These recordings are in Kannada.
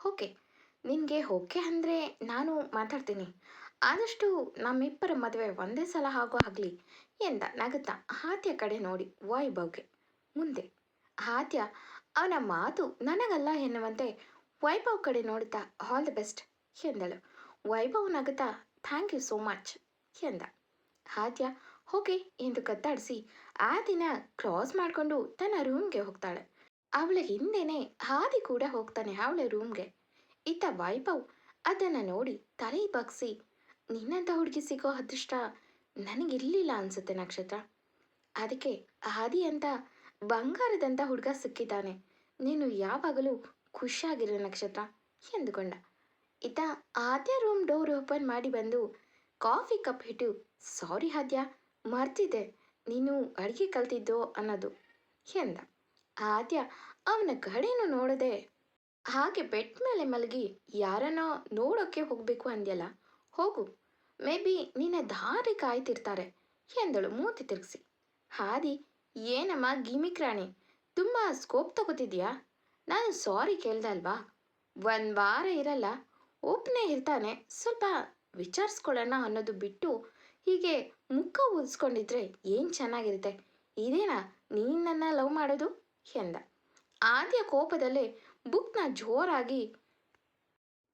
ಓಕೆ, ನಿನಗೆ ಓಕೆ ಅಂದರೆ ನಾನು ಮಾತಾಡ್ತೀನಿ. ಆದಷ್ಟು ನಮ್ಮಿಬ್ಬರ ಮದುವೆ ಒಂದೇ ಸಲ ಆಗೋ ಆಗಲಿ ಎಂದ ನಗುತ್ತಾ ಹಾತ್ಯ ಕಡೆ ನೋಡಿ ವೈಭವ್ಗೆ. ಮುಂದೆ ಹಾತ್ಯ ಅವನ ಮಾತು ನನಗಲ್ಲ ಎನ್ನುವಂತೆ ವೈಭವ್ ಕಡೆ ನೋಡುತ್ತಾ ಆಲ್ ದಿ ಬೆಸ್ಟ್ ಎಂದಳು. ವೈಭವ್ ನಗುತ್ತಾ ಥ್ಯಾಂಕ್ ಯು ಸೋ ಮಚ್ ಎಂದ. ಹಾತ್ಯ ಓಕೆ ಎಂದು ಕತ್ತಾಡಿಸಿ ಆ ದಿನ ಕ್ರಾಸ್ ಮಾಡಿಕೊಂಡು ತನ್ನ ರೂಮ್ಗೆ ಹೋಗ್ತಾಳೆ. ಅವಳ ಹಿಂದೆನೆ ಹಾದಿ ಕೂಡ ಹೋಗ್ತಾನೆ ಅವಳ ರೂಮ್ಗೆ ಇತ್ತ ವೈಭವ್ ಅದನ್ನು ನೋಡಿ ತಲೆ ಬಗ್ಸಿ ನಿನ್ನಂಥ ಹುಡುಗಿ ಸಿಗೋ ಅದೃಷ್ಟ ನನಗಿರಲಿಲ್ಲ ಅನ್ಸುತ್ತೆ ನಕ್ಷತ್ರ. ಅದಕ್ಕೆ ಹಾದಿ ಅಂತ ಬಂಗಾರದಂಥ ಹುಡುಗ ಸಿಕ್ಕಿದ್ದಾನೆ. ನೀನು ಯಾವಾಗಲೂ ಖುಷಿಯಾಗಿರೋ ನಕ್ಷತ್ರ, ಎಂದುಕೊಂಡ. ಇತ್ತ ಆದ್ಯ ರೂಮ್ ಡೋರ್ ಓಪನ್ ಮಾಡಿ ಬಂದು ಕಾಫಿ ಕಪ್ ಇಟ್ಟು ಸಾರಿ ಆದ್ಯ ಮರ್ತಿದ್ದೆ. ನೀನು ಅಡುಗೆ ಕಲ್ತಿದ್ದೋ ಅನ್ನೋದು, ಎಂದ. ಆದ್ಯ ಅವನ ಕಡೆನೂ ನೋಡದೆ. ಹಾಗೆ ಬೆಟ್ ಮೇಲೆ ಮಲಗಿ, ಯಾರನ್ನೋ ನೋಡೋಕ್ಕೆ ಹೋಗಬೇಕು ಅಂದ್ಯಲ್ಲ, ಹೋಗು. ಮೇ ಬಿ ನಿನ್ನ ದಾರಿ ಕಾಯ್ತಿರ್ತಾರೆ, ಎಂದಳು ಮೂತಿ ತಿರುಗಿಸಿ. ಹಾದಿ, ಏನಮ್ಮ ಗಿಮಿಕ್ ರಾಣಿ, ತುಂಬ ಸ್ಕೋಪ್ ತಗೋತಿದ್ಯಾ? ನಾನು ಸಾರಿ ಕೇಳ್ದೆ ಅಲ್ವಾ ಒಂದು ವಾರ ಇರಲ್ಲ ಒಬ್ಬನೇ ಇರ್ತಾನೆ, ಸ್ವಲ್ಪ ವಿಚಾರಿಸ್ಕೊಳ್ಳೋಣ ಅನ್ನೋದು ಬಿಟ್ಟು ಹೀಗೆ ಮುಖ ಉದಿಸ್ಕೊಂಡಿದ್ರೆ ಏನು ಚೆನ್ನಾಗಿರುತ್ತೆ? ಇದೇನಾ ನೀನು ನನ್ನ ಲವ್ ಮಾಡೋದು? ಎಂದ. ಆದ್ಯ ಕೋಪದಲ್ಲೇ ಬುಕ್ನ ಜೋರಾಗಿ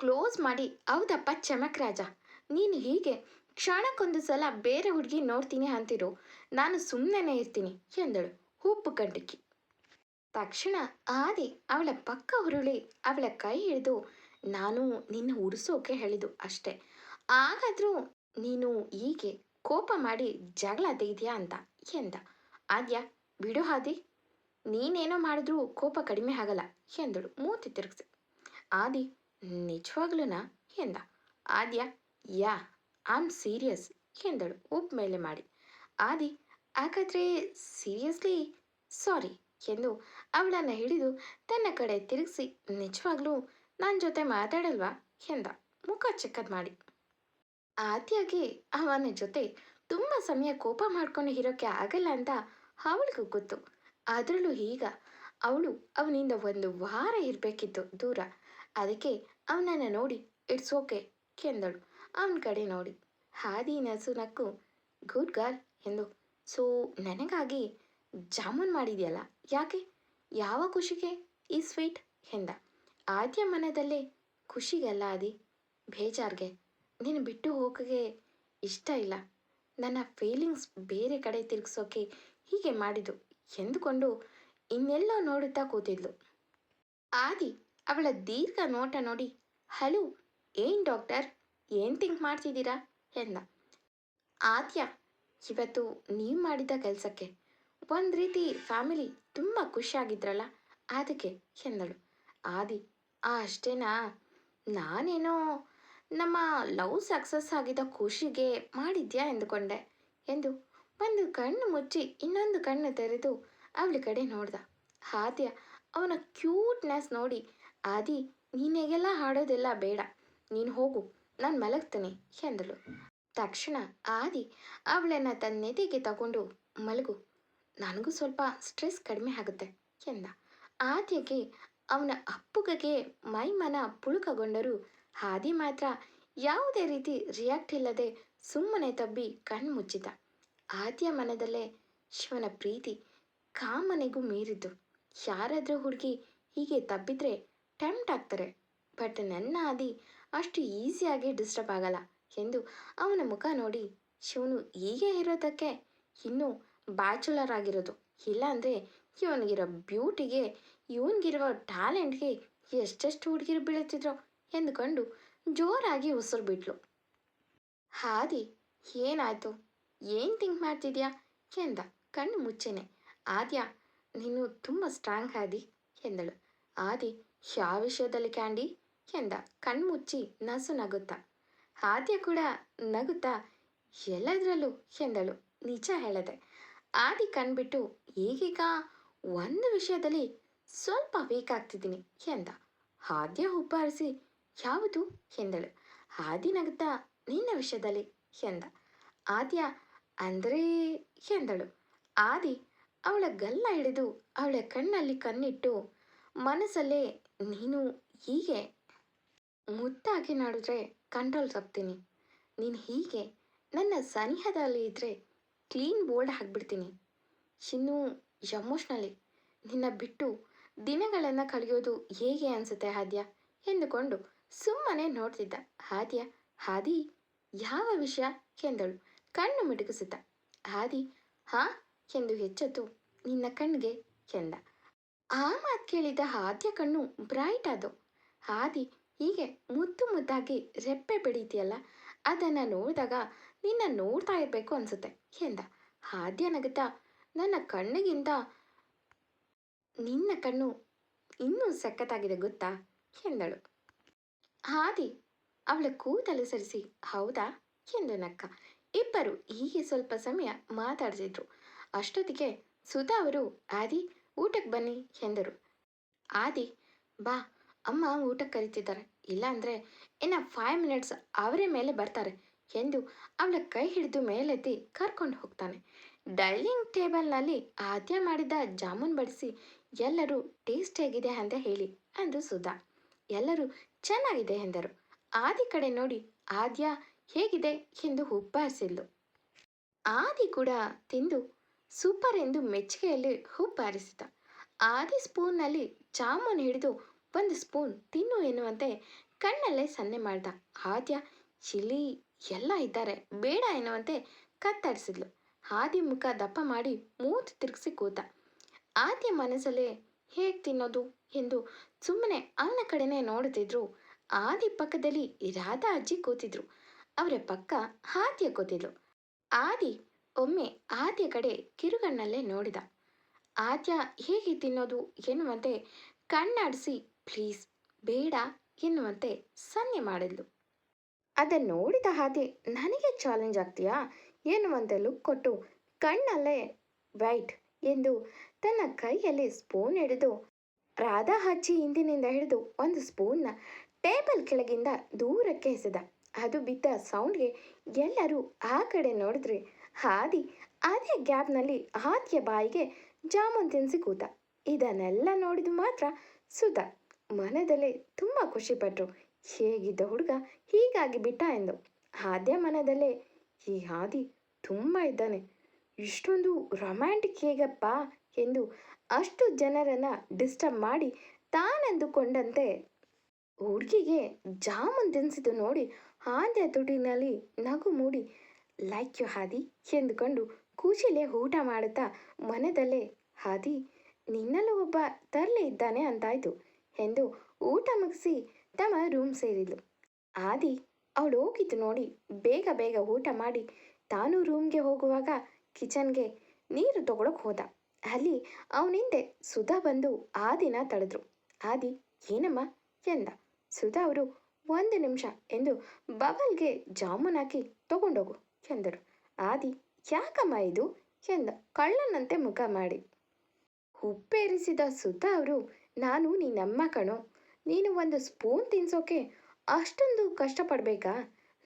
ಕ್ಲೋಸ್ ಮಾಡಿ, ಹೌದಪ್ಪ ಚಮಕ್ ರಾಜ ನೀನು ಹೀಗೆ ಕ್ಷಣಕ್ಕೊಂದು ಸಲ ಬೇರೆ ಹುಡುಗಿ ನೋಡ್ತೀನಿ ಅಂತಿರು, ನಾನು ಸುಮ್ಮನೆ ಇರ್ತೀನಿ, ಎಂದಳು ಉಪ್ಪು ಕಂಡಕ್ಕಿ ತಕ್ಷಣ ಆದಿ ಅವಳ ಪಕ್ಕ ಹುರುಳಿ ಅವಳ ಕೈ ಹಿಡಿದು, ನಾನು ನಿನ್ನ ಉರಿಸೋಕೆ ಹೇಳಿದು ಅಷ್ಟೆ. ಹಾಗಾದರೂ ನೀನು ಹೀಗೆ ಕೋಪ ಮಾಡಿ ಜಗಳ ತೆಗಿದ್ಯಾ ಅಂತ, ಎಂದ. ಆದ್ಯ, ಬಿಡು ಹಾದಿ ನೀನೇನೋ ಮಾಡಿದ್ರೂ ಕೋಪ ಕಡಿಮೆ ಆಗಲ್ಲ, ಎಂದಳು. ಮೂತಿ ತಿರುಗಿಸಿ. ಆದಿ, ನಿಜವಾಗ್ಲೂನಾ? ಎಂದ. ಆದ್ಯ, ಯಾ, ಆಮ್ ಸೀರಿಯಸ್, ಎಂದಳು. ಉಪ್ ಮೇಲೆ ಮಾಡಿ. ಆದಿ, ಹಾಗಾದ್ರೆ ಸೀರಿಯಸ್ಲಿ? ಸಾರಿ, ಎಂದು ಅವಳನ್ನು ಹಿಡಿದು ತನ್ನ ಕಡೆ ತಿರುಗಿಸಿ, ನಿಜವಾಗ್ಲೂ ನನ್ನ ಜೊತೆ ಮಾತಾಡಲ್ವಾ? ಎಂದ. ಮುಖ ಚಿಕ್ಕದ್ ಮಾಡಿ. ಆದ್ಯಾಗೆ ಅವನ ಜೊತೆ ತುಂಬ ಸಮಯ ಕೋಪ ಮಾಡ್ಕೊಂಡು ಇರೋಕ್ಕೆ ಆಗಲ್ಲ ಅಂತ ಅವಳಿಗೂ ಗೊತ್ತು. ಅದರಲ್ಲೂ ಈಗ ಅವಳು ಅವನಿಂದ ಒಂದು ವಾರ ಇರಬೇಕಿತ್ತು ದೂರ. ಅದಕ್ಕೆ ಅವನನ್ನು ನೋಡಿ ಇಟ್ಸ್ ಓಕೆ ಎಂದಳು. ಅವನ ಕಡೆ ನೋಡಿ. ಹಾದಿ ನಸು ನಕ್ಕು ಗುಡ್ ಗರ್ಲ್ ಎಂದು. ಸೊ ನನಗಾಗಿ ಜಾಮೂನ್ ಮಾಡಿದೆಯಲ್ಲ, ಯಾಕೆ? ಯಾವ ಖುಷಿಗೆ ಈ ಸ್ವೀಟ್ ಎಂದ. ಆದ್ಯ ಮನದಲ್ಲೇ, ಖುಷಿಗಲ್ಲ ಅದಿ ಬೇಜಾರ್ಗೆ. ನೀನು ಬಿಟ್ಟು ಹೋಗೋಕೆ ಇಷ್ಟ ಇಲ್ಲ. ನನ್ನ ಫೀಲಿಂಗ್ಸ್ ಬೇರೆ ಕಡೆ ತಿರುಗಿಸೋಕೆ ಹೀಗೆ ಮಾಡಿದ್ದು ಎಂದುಕೊಂಡು ಇನ್ನೆಲ್ಲೋ ನೋಡುತ್ತಾ ಕೂತಿದ್ಲು. ಆದಿ ಅವಳ ದೀರ್ಘ ನೋಟ ನೋಡಿ, ಹಲೋ, ಏನು ಡಾಕ್ಟರ್? ಏನು ಥಿಂಕ್ ಮಾಡ್ತಿದ್ದೀರಾ? ಎಂದ. ಆದ್ಯ, ಇವತ್ತು ನೀವು ಮಾಡಿದ ಕೆಲಸಕ್ಕೆ. ಒಂದು ರೀತಿ ಫ್ಯಾಮಿಲಿ ತುಂಬ ಖುಷಿಯಾಗಿದ್ರಲ್ಲ, ಅದಕ್ಕೆ, ಎಂದಳು. ಆದಿ, ಆ ಅಷ್ಟೇನಾ? ನಾನೇನೋ ನಮ್ಮ ಲವ್ ಸಕ್ಸಸ್ ಆಗಿದ್ದ ಖುಷಿಗೆ ಮಾಡಿದ್ಯಾ? ಎಂದುಕೊಂಡೆ. ಎಂದು ಒಂದು ಕಣ್ಣು ಮುಚ್ಚಿ ಇನ್ನೊಂದು ಕಣ್ಣು ತೆರೆದು ಅವಳ ಕಡೆ ನೋಡ್ದ. ಆದ್ಯ ಅವನ ಕ್ಯೂಟ್ನೆಸ್ ನೋಡಿ, ಆದಿ, ನೀನೆಗೆಲ್ಲ ಹಾಡೋದೆಲ್ಲ ಬೇಡ. ನೀನು ಹೋಗು, ನಾನು ಮಲಗ್ತೀನಿ, ಎಂದಳು. ತಕ್ಷಣ ಆದಿ ಅವಳನ್ನು ತನ್ನ ನೆತಿಗೆ ತಗೊಂಡು ಮಲಗು. ನನಗೂ ಸ್ವಲ್ಪ ಸ್ಟ್ರೆಸ್ ಕಡಿಮೆ ಆಗುತ್ತೆ, ಎಂದ. ಆದ್ಯಗೆ ಅವನ ಅಪ್ಪುಗಗೆ ಮೈಮನ ಪುಳುಕಗೊಂಡರೂ ಹಾದಿ ಮಾತ್ರ ಯಾವುದೇ ರೀತಿ ರಿಯಾಕ್ಟ್ ಇಲ್ಲದೆ ಸುಮ್ಮನೆ ತಬ್ಬಿ ಕಣ್ಣು ಮುಚ್ಚಿದ. ಆದ್ಯ ಮನದಲ್ಲೇ ಶಿವನ ಪ್ರೀತಿ ಕಾಮನೆಗೂ ಮೀರಿದ್ದು. ಯಾರಾದರೂ ಹುಡುಗಿ ಹೀಗೆ ತಬ್ಬಿದ್ರೆ ಟೆಂಪ್ಟ್ ಆಗ್ತಾರೆ. ಬಟ್ ನನ್ನ ಆದಿ ಅಷ್ಟು ಈಸಿಯಾಗಿ ಡಿಸ್ಟರ್ಬ್ ಆಗಲ್ಲ ಎಂದು ಅವನ ಮುಖ ನೋಡಿ ಶಿವನು ಹೀಗೆ ಇರೋದಕ್ಕೆ ಇನ್ನೂ ಬ್ಯಾಚುಲರ್ ಆಗಿರೋದು ಇಲ್ಲಾಂದರೆ ಇವನಿಗಿರೋ ಬ್ಯೂಟಿಗೆ ಇವನಿಗಿರುವ ಟ್ಯಾಲೆಂಟ್ಗೆ ಎಷ್ಟೆಷ್ಟು ಹುಡುಗಿರು ಬೀಳುತ್ತಿದ್ರು ಎಂದುಕೊಂಡು ಜೋರಾಗಿ ಉಸಿರು ಬಿಟ್ಲು. ಹಾದಿ ಏನಾಯ್ತು? ಏನು ಥಿಂಕ್ ಮಾಡ್ತಿದ್ಯಾ? ಎಂದ, ಕಣ್ಣು ಮುಚ್ಚೇನೆ. ಆದ್ಯ, ನೀನು ತುಂಬ ಸ್ಟ್ರಾಂಗ್ ಆದಿ, ಎಂದಳು. ಆದಿ ಯಾವ ವಿಷಯದಲ್ಲಿ ಕ್ಯಾಂಡಿ? ಎಂದ ಕಣ್ಮುಚ್ಚಿ ನಸು ನಗುತ್ತಾ. ಆದ್ಯ ಕೂಡ ನಗುತ್ತಾ? ಎಲ್ಲದರಲ್ಲೂ, ಎಂದಳು. ನಿಜ ಹೇಳದೆ. ಆದಿ ಕಣ್ಬಿಟ್ಟು, ಈಗೀಗ ಒಂದು ವಿಷಯದಲ್ಲಿ ಸ್ವಲ್ಪ ವೀಕ್ ಆಗ್ತಿದ್ದೀನಿ, ಎಂದ. ಆದ್ಯ ಹುಬ್ಬಾರಿಸಿ, ಯಾವುದು? ಎಂದಳು. ಆದಿ ನಗುತ್ತಾ, ನಿನ್ನ ವಿಷಯದಲ್ಲಿ, ಎಂದ. ಆದ್ಯ ಅಂದರೆ ಎಂದಳು. ಆದಿ ಅವಳ ಗಲ್ಲ ಹಿಡಿದು ಅವಳ ಕಣ್ಣಲ್ಲಿ ಕಣ್ಣಿಟ್ಟು, ಮನಸ್ಸಲ್ಲೇ ನೀನು ಹೀಗೆ ಮುದ್ದಾಗಿ ನಾಡಿದ್ರೆ ಕಂಟ್ರೋಲ್ ತಪ್ತೀನಿ. ನೀನು ಹೀಗೆ ನನ್ನ ಸನಿಹದಲ್ಲಿ ಇದ್ದರೆ ಕ್ಲೀನ್ ಬೋಲ್ಡ್ ಹಾಕ್ಬಿಡ್ತೀನಿ ಇನ್ನು ಎಮೋಷ್ನಲಿ ನಿನ್ನ ಬಿಟ್ಟು ದಿನಗಳನ್ನು ಕಳೆಯೋದು ಹೇಗೆ ಅನಿಸುತ್ತೆ ಹಾದ್ಯ ಎಂದುಕೊಂಡು ಸುಮ್ಮನೆ ನೋಡ್ತಿದ್ದ. ಹಾದ್ಯ ಹಾದಿ ಯಾವ ವಿಷಯ? ಎಂದಳು. ಕಣ್ಣು ಮಿಟುಕಿಸುತ್ತ. ಹಾದಿ ಹಾ? ಎಂದು ಹೆಚ್ಚತ್ತು ನಿನ್ನ ಕಣ್ಣಿಗೆ ಎಂದ. ಆ ಮಾತು ಕೇಳಿದ ಹಾದಿಯ ಕಣ್ಣು ಬ್ರೈಟ್ ಆದವು. ಹಾದಿ ಹೀಗೆ ಮುದ್ದು ಮುದ್ದಾಗಿ ರೆಪ್ಪೆ ಬೆಳೀತಿಯಲ್ಲ, ಅದನ್ನು ನೋಡಿದಾಗ ನಿನ್ನ ನೋಡ್ತಾ ಇರಬೇಕು ಅನ್ಸುತ್ತೆ, ಎಂದ. ಹಾದ್ಯ ನಗುತ್ತಾ, ನನ್ನ ಕಣ್ಣಿಗಿಂತ ನಿನ್ನ ಕಣ್ಣು ಇನ್ನೂ ಸಖತ್ತಾಗಿದೆ ಗೊತ್ತಾ? ಎಂದಳು. ಹಾದಿ ಅವಳ ಕೂದಲು ಸರಿಸಿ, ಹೌದಾ? ಎಂದು ನಕ್ಕ ಇಬ್ಬರು ಹೀಗೆ ಸ್ವಲ್ಪ ಸಮಯ ಮಾತಾಡ್ತಿದ್ರು. ಅಷ್ಟೊತ್ತಿಗೆ ಸುಧಾ ಅವರು, ಆದಿ, ಊಟಕ್ಕೆ ಬನ್ನಿ ಎಂದರು. ಆದಿ, ಬಾ, ಅಮ್ಮ ಊಟಕ್ಕೆ ಕರೀತಿದ್ದಾರೆ. ಇಲ್ಲಾಂದರೆ ಇನ್ನು ಫೈವ್ ಮಿನಿಟ್ಸ್ ಅವರೇ ಮೇಲೆ ಬರ್ತಾರೆ ಎಂದು ಅವಳ ಕೈ ಹಿಡಿದು ಮೇಲೆತ್ತಿ ಕರ್ಕೊಂಡು ಹೋಗ್ತಾನೆ. ಡೈನಿಂಗ್ ಟೇಬಲ್ನಲ್ಲಿ ಆದ್ಯ ಮಾಡಿದ ಜಾಮೂನ್ ಬಡಿಸಿ, ಎಲ್ಲರೂ ಟೇಸ್ಟ್ ಹೇಗಿದೆ ಅಂತ ಹೇಳಿ ಅಂದು ಸುಧಾ. ಎಲ್ಲರೂ ಚೆನ್ನಾಗಿದೆ ಎಂದರು. ಆದಿ ಕಡೆ ನೋಡಿ, ಆದ್ಯ ಹೇಗಿದೆ ಎಂದು ಹುಬ್ಬಾರಿಸಿದ್ಲು. ಆದಿ ಕೂಡ ತಿಂದು ಸೂಪರ್ ಎಂದು ಮೆಚ್ಚುಗೆಯಲ್ಲಿ ಹುಬ್ಬಾರಿಸಿದ. ಆದಿ ಸ್ಪೂನ್ನಲ್ಲಿ ಜಾಮೂನ್ ಹಿಡಿದು ಒಂದು ಸ್ಪೂನ್ ತಿನ್ನು ಎನ್ನುವಂತೆ ಕಣ್ಣಲ್ಲೇ ಸನ್ನೆ ಮಾಡ್ದ. ಆದ್ಯ, ಚಿಲಿ, ಎಲ್ಲ ಇದ್ದಾರೆ, ಬೇಡ ಎನ್ನುವಂತೆ ಕತ್ತರಿಸಿದ್ಲು. ಆದಿ ಮುಖ ದಪ್ಪ ಮಾಡಿ ಮೂತು ತಿರುಗಿಸಿ ಕೂತ. ಆದ್ಯ ಮನಸ್ಸಲ್ಲೇ ಹೇಗೆ ತಿನ್ನೋದು ಎಂದು ಸುಮ್ಮನೆ ಅವನ ಕಡೆನೇ ನೋಡುತ್ತಿದ್ರು. ಆದಿ ಪಕ್ಕದಲ್ಲಿ ರಾಧಾ ಅಜ್ಜಿ ಕೂತಿದ್ರು. ಅವರ ಪಕ್ಕ ಆದ್ಯ ಕೂತಿದ್ಲು ಆದಿ ಒಮ್ಮೆ ಆದ್ಯ ಕಡೆ ಕಿರುಗಣ್ಣಲ್ಲೇ ನೋಡಿದ. ಆದ್ಯ ಹೇಗೆ ತಿನ್ನೋದು ಎನ್ನುವಂತೆ ಕಣ್ಣಾಡಿಸಿ, ಪ್ಲೀಸ್, ಬೇಡ, ಎನ್ನುವಂತೆ ಸನ್ನೆ ಮಾಡಿದ್ಲು. ಅದನ್ನು ನೋಡಿದ ಹಾದಿ ನನಗೆ ಚಾಲೆಂಜ್ ಆಗ್ತೀಯಾ? ಎನ್ನುವಂತೆ ಲುಕ್ ಕೊಟ್ಟು, ಕಣ್ಣಲ್ಲೇ ವೈಟ್, ಎಂದು ತನ್ನ ಕೈಯಲ್ಲಿ ಸ್ಪೂನ್ ಹಿಡಿದು, ರಾಧಾ ಹಚ್ಚಿ ಹಿಂದಿನಿಂದ ಹಿಡಿದು ಒಂದು ಸ್ಪೂನ್ನ ಟೇಬಲ್ ಕೆಳಗಿಂದ ದೂರಕ್ಕೆ ಎಸೆದ. ಅದು ಬಿದ್ದ ಸೌಂಡ್ಗೆ ಎಲ್ಲರೂ ಆ ಕಡೆ ನೋಡಿದ್ರೆ ಹಾದಿ ಅದೇ ಗ್ಯಾಪ್ನಲ್ಲಿ ಹಾದಿಯ ಬಾಯಿಗೆ ಜಾಮೂನ್ ತಿನ್ನಿಸಿ ಕೂತ. ಇದನ್ನೆಲ್ಲ ನೋಡಿದು ಮಾತ್ರ ಸುಧಾ. ಮನದಲ್ಲೇ ತುಂಬ ಖುಷಿಪಟ್ಟರು ಹೇಗಿದ್ದ ಹುಡುಗ ಹೀಗಾಗಿ ಬಿಟ್ಟ ಎಂದು. ಹಾದ್ಯ ಮನದಲ್ಲೇ ಈ ಹಾದಿ ತುಂಬ ಇದ್ದಾನೆ. ಇಷ್ಟೊಂದು ರೊಮ್ಯಾಂಟಿಕ್ ಹೇಗಪ್ಪ ಎಂದು ಅಷ್ಟು ಜನರನ್ನು ಡಿಸ್ಟರ್ಬ್ ಮಾಡಿ ತಾನೆಂದುಕೊಂಡಂತೆ ಹುಡುಗಿಗೆ ಜಾಮೂನ್ ತಿನ್ಸಿದ್ದು ನೋಡಿ ಆದ್ಯ ತುಟಿನಲ್ಲಿ ನಗು ಮೂಡಿ ಲೈಕ್ ಯು ಹಾದಿ ಎಂದುಕೊಂಡು ಕೂಚಿಲೆ ಊಟ ಮಾಡುತ್ತಾ ಮನದಲ್ಲೇ, ಹಾದಿ, ನಿನ್ನಲ್ಲೂ ಒಬ್ಬ ತರಲೆ ಇದ್ದಾನೆ ಅಂತಾಯ್ತು ಎಂದು ಊಟ ಮುಗಿಸಿ ತಮ್ಮ ರೂಮ್ ಸೇರಿದ್ಲು. ಆದಿ ಅವಳು ಹೋಗಿದ್ದು ನೋಡಿ ಬೇಗ ಬೇಗ ಊಟ ಮಾಡಿ ತಾನು ರೂಮ್ಗೆ ಹೋಗುವಾಗ ಕಿಚನ್ಗೆ ನೀರು ತಗೊಳಕ್ ಹೋದ. ಅಲ್ಲಿ ಅವನಿಂದೆ ಸುಧಾ ಬಂದು ಆದಿನ ತಡೆದ್ರು ಆದಿ, ಏನಮ್ಮ? ಎಂದ. ಸುಧಾ ಅವರು ಒಂದು ನಿಮಿಷ ಎಂದು ಬಬಲ್ಗೆ ಜಾಮೂನ್ ಹಾಕಿ ತಗೊಂಡೋಗು ಎಂದರು ಆದಿ, ಯಾಕಮ್ಮ ಇದು ಎಂದ ಕಳ್ಳನಂತೆ ಮುಖ ಮಾಡಿ. ಉಪ್ಪೇರಿಸಿದ ಸುಧಾ ಅವರು, ನಾನು ನಿನ್ನಮ್ಮ ಕಣೋ, ನೀನು ಒಂದು ಸ್ಪೂನ್ ತಿನ್ಸೋಕೆ ಅಷ್ಟೊಂದು ಕಷ್ಟಪಡಬೇಕಾ?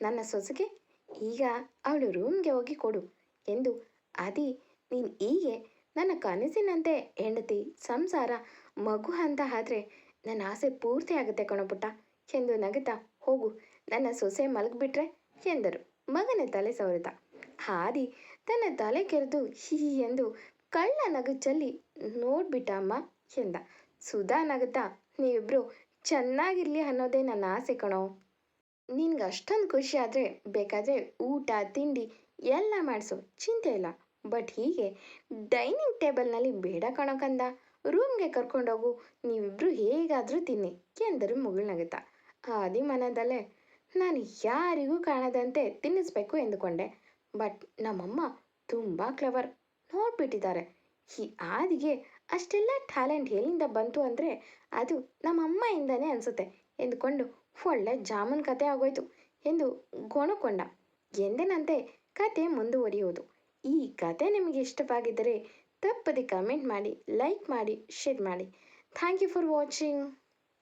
ನನ್ನ ಸೊಸೆಗೆ ಈಗ ಅವಳು ರೂಮ್ಗೆ ಹೋಗಿ ಕೊಡು ಎಂದು ಆದಿ, ನೀನು ಹೀಗೆ ನನ್ನ ಕನಸಿನಂತೆ ಹೆಂಡತಿ, ಸಂಸಾರ ಮಗು ಅಂತ ಆದರೆ ನನ್ನ ಆಸೆ ಪೂರ್ತಿ ಆಗುತ್ತೆ ಕಣೋ ಪುಟ್ಟ. ಎಂದು ನಗುತ್ತಾ, ಹೋಗು, ನನ್ನ ಸೊಸೆ ಮಲಗಿಬಿಟ್ರೆ ಎಂದರು. ಮಗನ ತಲೆ ಸವರಿದ ಹಾದಿ, ತನ್ನ ತಲೆ ಕೆರೆದು ಹೀ ಎಂದು ಕಳ್ಳ ನಗು ಚೆಲ್ಲಿ ನೋಡ್ಬಿಟ್ಟ ಅಮ್ಮ ಎಂದ. ಸುಧಾ ನಗುತ್ತಾ, ನೀವಿಬ್ರು ಚೆನ್ನಾಗಿರ್ಲಿ ಅನ್ನೋದೇ ನನ್ನ ಆಸೆ ಕಣೋ. ನಿನ್ಗೆ ಅಷ್ಟೊಂದು ಖುಷಿ ಆದರೆ ಬೇಕಾದರೆ ಊಟ, ತಿಂಡಿ ಎಲ್ಲ ಮಾಡಿಸು, ಚಿಂತೆ ಇಲ್ಲ. ಬಟ್ ಹೀಗೆ ಡೈನಿಂಗ್ ಟೇಬಲ್ನಲ್ಲಿ ಬೇಡ ಕಣೋ ಕಂದ. ರೂಮ್ಗೆ ಕರ್ಕೊಂಡೋಗು, ನೀವಿಬ್ರು ಹೇಗಾದರೂ ತಿನ್ನಿ ಎಂದರು ಮುಗುಳು ನಗುತ್ತ. ಆದಿ ಮನದಲ್ಲೇ, ನಾನು ಯಾರಿಗೂ ಕಾಣದಂತೆ ತಿನ್ನಿಸ್ಬೇಕು ಎಂದುಕೊಂಡೆ. ಬಟ್ ನಮ್ಮಮ್ಮ ತುಂಬ ಕ್ಲವರ್, ನೋಡ್ಬಿಟ್ಟಿದ್ದಾರೆ. ಈ ಆದಿಗೆ ಅಷ್ಟೆಲ್ಲ ಟ್ಯಾಲೆಂಟ್ ಎಲ್ಲಿಂದ ಬಂತು ಅಂದರೆ ಅದು ನಮ್ಮ ಇಂದಾನೆ ಅನಿಸುತ್ತೆ ಎಂದುಕೊಂಡು ಒಳ್ಳೆ ಜಾಮೂನ್ ಕತೆ ಆಗೋಯ್ತು ಎಂದು ಗೊಣಕೊಂಡ. ಎಂದಿನಂತೆ ಕತೆ ಮುಂದುವರಿಯುವುದು. ಈ ಕತೆ ನಿಮಗೆ ಇಷ್ಟವಾಗಿದ್ದರೆ ತಪ್ಪದೆ ಕಮೆಂಟ್ ಮಾಡಿ, ಲೈಕ್ ಮಾಡಿ, ಶೇರ್ ಮಾಡಿ. Thank you for watching.